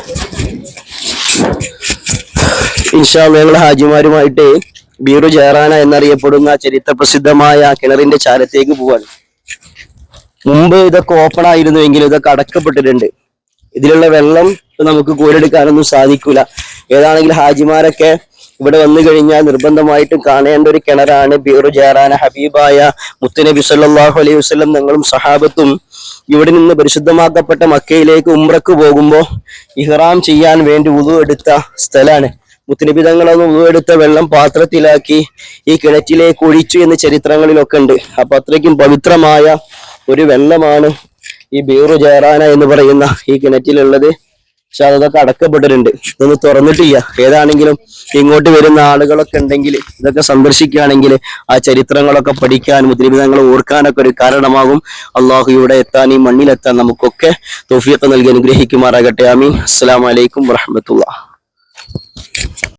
അല്ലേ? ഇൻഷാല്ല ഞങ്ങൾ ഹാജിമാരുമായിട്ട് ബീറു ജയറാന എന്നറിയപ്പെടുന്ന ചരിത്ര പ്രസിദ്ധമായ കിണറിന്റെ ചാരത്തേക്ക് പോവാണ്. മുമ്പ് ഇതൊക്കെ ഓപ്പൺ ആയിരുന്നുവെങ്കിൽ ഇതൊക്കെ അടക്കപ്പെട്ടിട്ടുണ്ട്. ഇതിലുള്ള വെള്ളം നമുക്ക് കോരെടുക്കാനൊന്നും സാധിക്കൂല. ഏതാണെങ്കിൽ ഹാജിമാരൊക്കെ ഇവിടെ വന്നു കഴിഞ്ഞാൽ നിർബന്ധമായിട്ടും കാണേണ്ട ഒരു കിണറാണ് ബീറു ജാറാന ഹബീബായ മുത്തുനബി സല്ലാഹു അലൈഹി വസ്ലം ഞങ്ങളും സഹാബത്തും. ഇവിടെ നിന്ന് പരിശുദ്ധമാക്കപ്പെട്ട മക്കയിലേക്ക് ഉംറക്ക് പോകുമ്പോൾ ഇഹ്റാം ചെയ്യാൻ വേണ്ടി ഉതു എടുത്ത സ്ഥലമാണ്. മുത്തുനബി തങ്ങളൊന്ന് എടുത്ത വെള്ളം പാത്രത്തിലാക്കി ഈ കിണറ്റിലേക്ക് ഒഴിച്ചു എന്ന് ചരിത്രങ്ങളിലൊക്കെ ഉണ്ട്. അപ്പൊ അത്രയ്ക്കും പവിത്രമായ ഒരു വെള്ളമാണ് ഈ ബീറു ജയറാന എന്ന് പറയുന്ന ഈ കിണറ്റിലുള്ളത്. പക്ഷെ അതൊക്കെ അടക്കപ്പെട്ടിട്ടുണ്ട്. ഇതൊന്ന് തുറന്നിട്ടില്ല ഏതാണെങ്കിലും ഇങ്ങോട്ട് വരുന്ന ആളുകളൊക്കെ ഉണ്ടെങ്കിൽ ഇതൊക്കെ സന്ദർശിക്കുകയാണെങ്കിൽ ആ ചരിത്രങ്ങളൊക്കെ പഠിക്കാൻ മുദ്രവിധങ്ങൾ ഓർക്കാനൊക്കെ ഒരു കാരണമാകും. അള്ളാഹു ഇവിടെ എത്താൻ ഈ മണ്ണിലെത്താൻ നമുക്കൊക്കെ തോഫിയൊക്കെ നൽകി അനുഗ്രഹിക്കുമാറാകട്ടെ. ആമീൻ. അസ്സലാമലൈക്കും വറഹമത്തുള്ള